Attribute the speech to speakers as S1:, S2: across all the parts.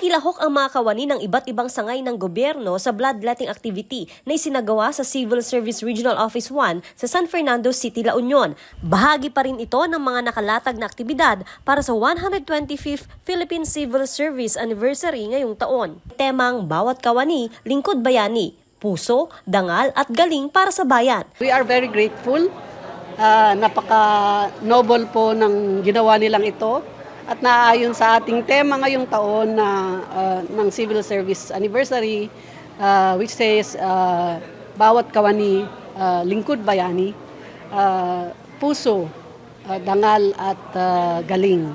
S1: Nakilahok ang mga kawani ng iba't ibang sangay ng gobyerno sa bloodletting activity na isinagawa sa Civil Service Regional Office 1 sa San Fernando City, La Union. Bahagi pa rin ito ng mga nakalatag na aktibidad para sa 125th Philippine Civil Service Anniversary ngayong taon. Temang Bawat Kawani, Lingkod Bayani, Puso, Dangal at Galing para sa Bayan.
S2: We are very grateful. Ah, napaka-noble po ng ginawa nilang ito. At naaayon sa ating tema ngayong taon na ah, ng Civil Service Anniversary, ah, which says, ah, bawat kawani, ah, lingkod bayani, ah, puso, ah, dangal at ah, galing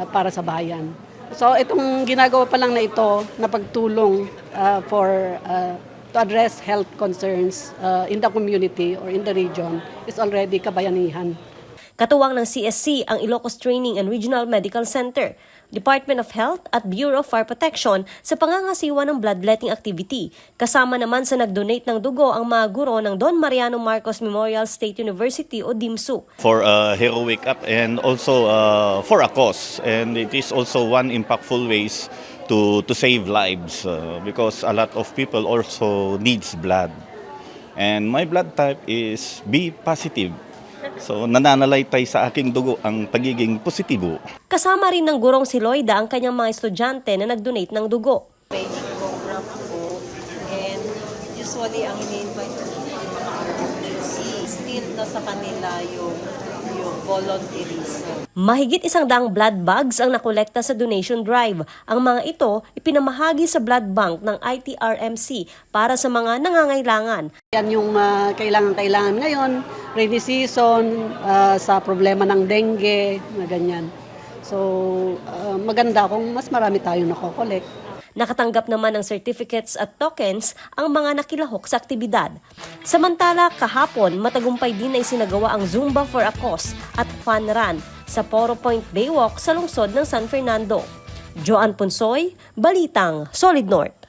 S2: ah, para sa bayan. So itong ginagawa pa lang na ito na pagtulong ah, for ah, to address health concerns uh, in the community or in the region is already kabayanihan.
S1: Katuwang ng CSC ang Ilocos Training and Regional Medical Center, Department of Health at Bureau of Fire Protection sa pangangasiwa ng bloodletting activity. Kasama naman sa nagdonate ng dugo ang mga guro ng Don Mariano Marcos Memorial State University o DIMSU.
S3: for a heroic act and also uh, for a cause. And it is also one impactful ways to, to save lives uh, because a lot of people also needs blood. And my blood type is B positive. So nananalaytay sa aking dugo ang pagiging positibo.
S1: Kasama rin ng gurong si Loida ang kanyang mga estudyante na nagdonate ng dugo.
S4: training program ko and usually ang ini-invite ko si still na sa kanila yung yung volunteerism.
S1: Mahigit isang daang blood bags ang nakolekta sa donation drive. Ang mga ito ipinamahagi sa blood bank ng ITRMC para sa mga nangangailangan.
S2: Yan yung uh, kailangan-kailangan ngayon, rainy season, uh, sa problema ng dengue, na ganyan. So, uh, maganda kung mas marami tayong nakokolek.
S1: Nakatanggap naman ng certificates at tokens ang mga nakilahok sa aktibidad. Samantala, kahapon, matagumpay din na isinagawa ang Zumba for a Cause at Fun Run sa Poro Point Baywalk sa lungsod ng San Fernando. Joan Punsoy, Balitang, Solid North.